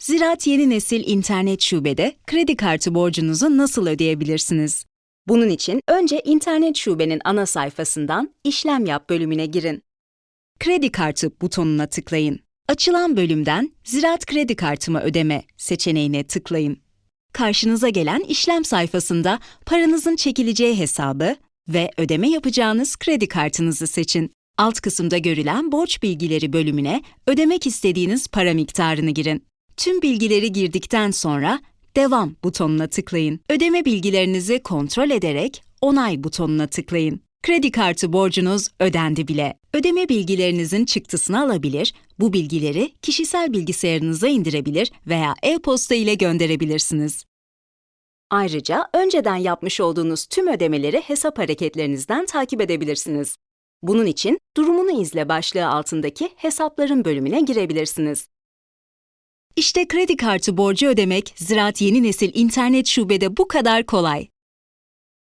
Ziraat Yeni Nesil İnternet Şube'de kredi kartı borcunuzu nasıl ödeyebilirsiniz? Bunun için önce internet şubenin ana sayfasından İşlem Yap bölümüne girin. Kredi kartı butonuna tıklayın. Açılan bölümden Ziraat Kredi Kartımı Ödeme seçeneğine tıklayın. Karşınıza gelen işlem sayfasında paranızın çekileceği hesabı ve ödeme yapacağınız kredi kartınızı seçin. Alt kısımda görülen borç bilgileri bölümüne ödemek istediğiniz para miktarını girin. Tüm bilgileri girdikten sonra Devam butonuna tıklayın. Ödeme bilgilerinizi kontrol ederek Onay butonuna tıklayın. Kredi kartı borcunuz ödendi bile. Ödeme bilgilerinizin çıktısını alabilir, bu bilgileri kişisel bilgisayarınıza indirebilir veya e-posta ile gönderebilirsiniz. Ayrıca önceden yapmış olduğunuz tüm ödemeleri hesap hareketlerinizden takip edebilirsiniz. Bunun için Durumunu izle başlığı altındaki Hesapların bölümüne girebilirsiniz. İşte kredi kartı borcu ödemek Ziraat Yeni Nesil İnternet Şube'de bu kadar kolay.